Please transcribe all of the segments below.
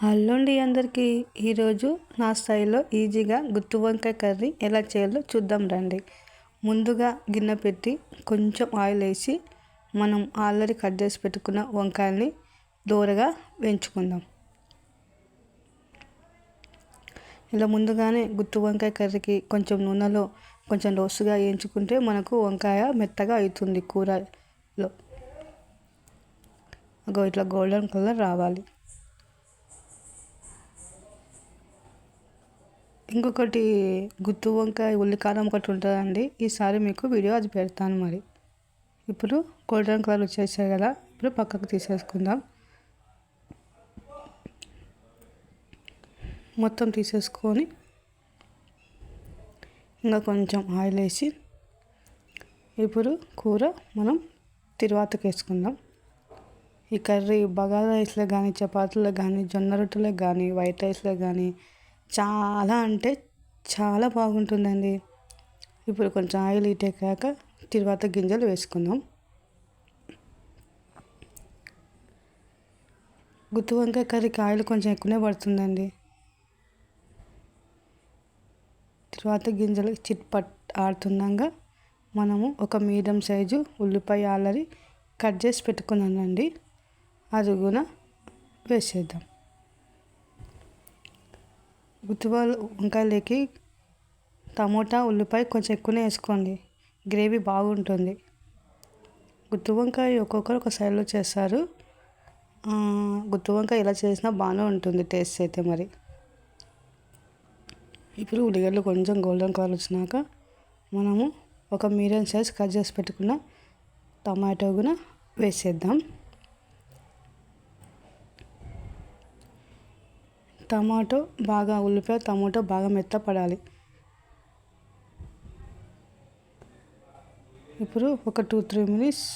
Hello అండి అందరికీ. ఈరోజు నా స్టైల్లో ఈజీగా గుత్తి వంకాయ కర్రీ ఎలా చేయాలో చూద్దాం రండి. ముందుగా గిన్నె పెట్టి కొంచెం ఆయిల్ వేసి మనం ఆల్రెడీ కట్ చేసి పెట్టుకున్న వంకాయల్ని దూరగా వేయించుకుందాం. ఇలా ముందుగానే గుత్తి వంకాయ కర్రీకి కొంచెం నూనెలో కొంచెం లోసుగా వేయించుకుంటే మనకు వంకాయ మెత్తగా అవుతుంది కూరలో. ఇట్లా గోల్డెన్ కలర్ రావాలి. ఇంకొకటి గుత్తి వంకాయ ఉల్లికారం ఒకటి ఉంటుందండి. ఈసారి మీకు వీడియో అది పెడతాను మరి. ఇప్పుడు గోల్డెన్ కలర్ వచ్చేసాయి కదా ఇప్పుడు పక్కకు తీసేసుకుందాం. మొత్తం తీసేసుకొని ఇంకా కొంచెం ఆయిల్ వేసి ఇప్పుడు కూర మనం తిరువాతకి వేసుకుందాం. ఈ కర్రీ బగారా రైస్లో కానీ చపాతీలో కానీ జొన్న రొట్టెలో కానీ వైట్ రైస్లో కానీ చాలా అంటే చాలా బాగుంటుందండి. ఇప్పుడు కొంచెం ఆయిల్ ఇటెక్కాక తర్వాత గింజలు వేసుకుందాం. గుత్తి వంకాయ కర్రీకి ఆయిల్ కొంచెం ఎక్కువనే పడుతుందండి. తర్వాత గింజలు చిట్పట్ ఆడుతుండగా మనము ఒక మీడియం సైజు ఉల్లిపాయ ఆలరి కట్ చేసి పెట్టుకున్నానండి. అది కూడా వేసేద్దాం. గుత్తివాల్ వంకాయలకి టమోటా ఉల్లిపాయ కొంచెం ఎక్కువనే వేసుకోండి. గ్రేవీ బాగుంటుంది. గుత్తి వంకాయ ఒక్కొక్కరు ఒక సైడ్లో చేస్తారు. గుత్తి వంకాయ ఎలా చేసినా బాగానే ఉంటుంది టేస్ట్ అయితే మరి. ఇప్పుడు ఉల్లిగడ్డలు కొంచెం గోల్డెన్ కలర్ వచ్చినాక మనము ఒక మీడియం సైజ్ కట్ చేసి పెట్టుకున్న టమాటో కూడా వేసేద్దాం. టమాటో బాగా ఉల్లిపాయ టమాటో బాగా మెత్తపడాలి. ఇప్పుడు ఒక టూ త్రీ మినిట్స్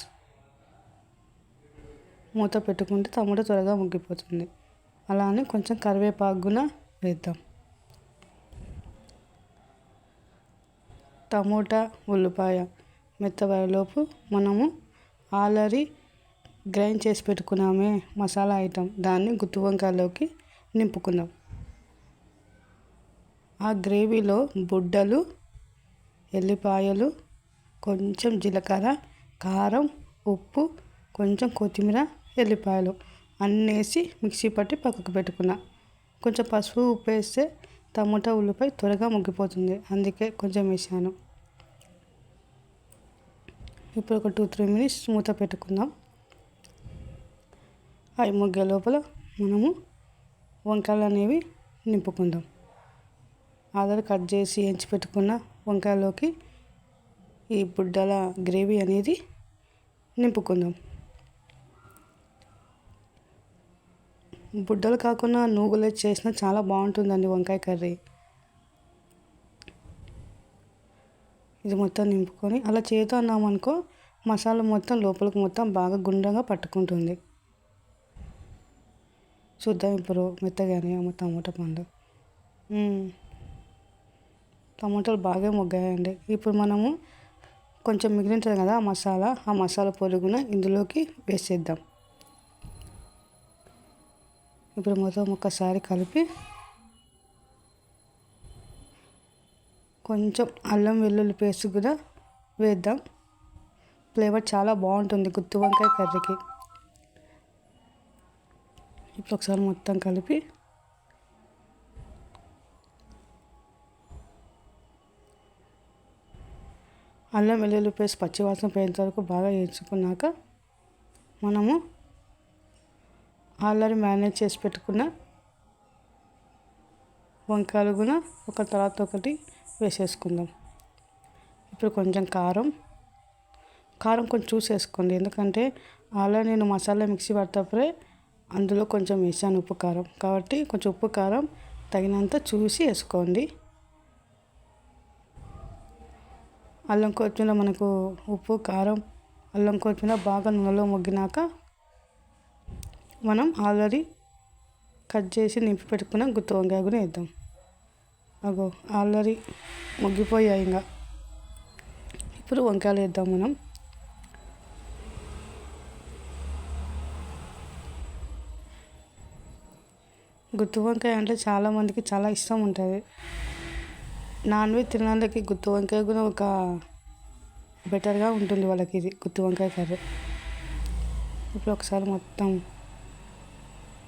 మూత పెట్టుకుంటే టమాటో త్వరగా ముగ్గిపోతుంది. అలానే కొంచెం కరివేపాకున వేద్దాం. టమోటా ఉల్లిపాయ మెత్తబడేలోపు మనము ఆల్రెడీ గ్రైండ్ చేసి పెట్టుకున్నామే మసాలా ఐటెం. దాన్ని గుత్తి వంకాయలోకి నింపుకుందాం. ఆ గ్రేవీలో బుడ్డలు ఎల్లిపాయలు కొంచెం జీలకర్ర కారం ఉప్పు కొంచెం కొత్తిమీర ఎల్లిపాయలు అన్నీ వేసి మిక్సీ పట్టి పక్కకు పెట్టుకున్నా. కొంచెం పసుపు ఉప్పు వేస్తే టమోటా ఉల్లిపాయ త్వరగా ముగ్గిపోతుంది. అందుకే కొంచెం వేసాను. ఇప్పుడు ఒక టూ త్రీ మినిట్స్ మూత పెట్టుకుందాం. అవి ముగ్గే లోపల మనము వంకాయలు అనేవి నింపుకుందాం. ఆల్రెడీ కట్ చేసి ఎంచి పెట్టుకున్న వంకాయలోకి ఈ బుడ్డల గ్రేవీ అనేది నింపుకుందాం. బుడ్డలు కాకుండా నూగులు చేసినా చాలా బాగుంటుందండి వంకాయ కర్రీ. ఇది మొత్తం నింపుకొని అలా చేతో అన్నామనుకో మసాలా మొత్తం లోపలికి మొత్తం బాగా గుండ్రంగా పట్టుకుంటుంది. చూద్దాం ఇప్పుడు మెత్తగానే టమాటా పండు. టమాటాలు బాగా మొగ్గాయండి. ఇప్పుడు మనము కొంచెం మిగిలింటుంది కదా ఆ మసాలా ఆ మసాలా పొరుగున ఇందులోకి వేసేద్దాం. ఇప్పుడు మొత్తం ఒక్కసారి కలిపి కొంచెం అల్లం వెల్లుల్లి పేస్ట్ కూడా వేద్దాం. ఫ్లేవర్ చాలా బాగుంటుంది గుత్తి వంకాయ కర్రీకి. ఇప్పుడు ఒకసారి మొత్తం కలిపి అల్లం వెల్లుల్లి పేస్ట్ పచ్చివాసన పోయేంత వరకు బాగా వేయించుకున్నాక మనము ఆల్రెడీ మ్యారినేట్ చేసి పెట్టుకున్న వంకాయలు కూడా ఒక తర్వాత ఒకటి వేసేసుకుందాం. ఇప్పుడు కొంచెం కారం. కారం కొంచెం చూసేసుకోండి. ఎందుకంటే ఆల్రెడీ నేను మసాలా మిక్సీ పడేటప్పుడే అందులో కొంచెం వేసాను ఉప్పు కారం. కాబట్టి కొంచెం ఉప్పు కారం తగినంత చూసి వేసుకోండి. అల్లం కొత్తిమీర మనకు ఉప్పు కారం అల్లం కొత్తిమీర బాగా నూనెలో మొగ్గినాక మనం ఆల్రెడీ కట్ చేసి నింపి పెట్టుకున్న గుత్తి వంకాయ కూడా వేద్దాం. అగో ఆల్రెడీ మొగ్గిపోయాయి ఇంకా. ఇప్పుడు వంకాయలు వేద్దాం మనం. గుత్తి వంకాయ అంటే చాలామందికి చాలా ఇష్టం ఉంటుంది. నాన్ వెజ్ తినడానికి గుత్తి వంకాయ కూడా ఒక బెటర్గా ఉంటుంది వాళ్ళకి ఇది గుత్తి వంకాయ కర్రీ. ఇప్పుడు ఒకసారి మొత్తం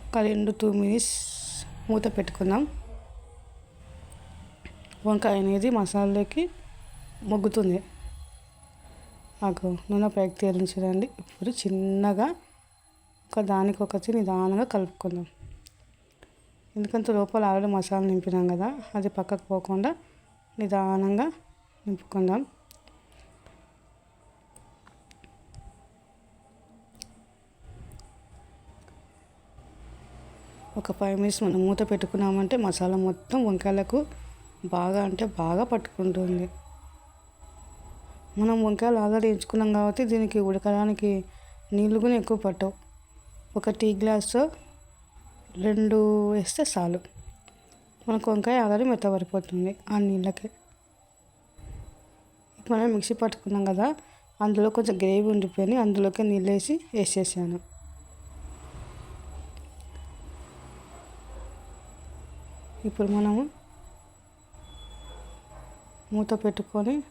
ఒక రెండు టూ మినిట్స్ మూత పెట్టుకుందాం. వంకాయ అనేది మసాలాలోకి మొగ్గుతుంది. నాకు నూనె పైకి తేలించడండి ఇప్పుడు చిన్నగా ఒక దానికొకటి నిదానంగా కలుపుకుందాం. ఎందుకంటే లోపల ఆల్రెడీ మసాలా నింపినాం కదా అది పక్కకు పోకుండా నిదానంగా నింపుకుందాం. ఒక ఫైవ్ మినిట్స్ మనం మూత పెట్టుకున్నామంటే మసాలా మొత్తం వంకాయలకు బాగా అంటే బాగా పట్టుకుంటుంది. మనం వంకాయలు ఆల్రెడీ ఎంచుకున్నాం కాబట్టి దీనికి ఉడకడానికి నీళ్ళు కూడా ఎక్కువ పట్టవు. ఒక టీ గ్లాసు రెండు వేస్తే చాలు. మనకు వంకాయ ఆల్రెడీ మెత్తబడిపోతుంది ఆ నీళ్ళకి. మనం మిక్సీ పట్టుకున్నాం కదా అందులో కొంచెం గ్రేవీ ఉండిపోయి అందులోకి నీళ్ళు వేసి వేసేసాను. ఇప్పుడు మనము మూత పెట్టుకొని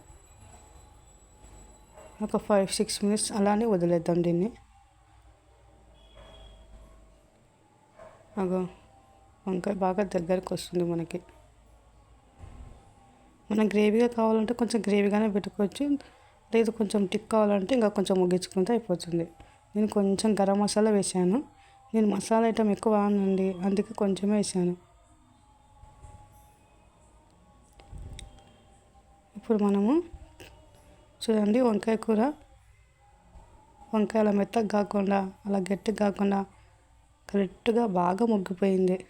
ఒక ఫైవ్ సిక్స్ మినిట్స్ అలానే వదిలేద్దాం దీన్ని. అగో వంకాయ బాగా దగ్గరకు వస్తుంది మనకి. మనం గ్రేవీగా కావాలంటే కొంచెం గ్రేవీగానే పెట్టుకోవచ్చు. లేదు కొంచెం టిక్ కావాలంటే ఇంకా కొంచెం ముగ్గించుకుంటే అయిపోతుంది. నేను కొంచెం గరం మసాలా వేసాను నేను మసాలా ఐటమ్ ఎక్కువ వాడనండి అందుకే కొంచెమే వేసాను ఇప్పుడు మనము చూడండి వంకాయ కూర. వంకాయ అలా మెత్తగా కాకుండా అలా గట్టిగా కాకుండా కరెక్ట్గా బాగా మగ్గిపోయింది.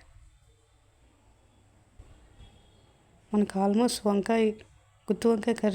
మనకు ఆల్మోస్ట్ వంకాయ గుత్తి వంకాయ కర్రీ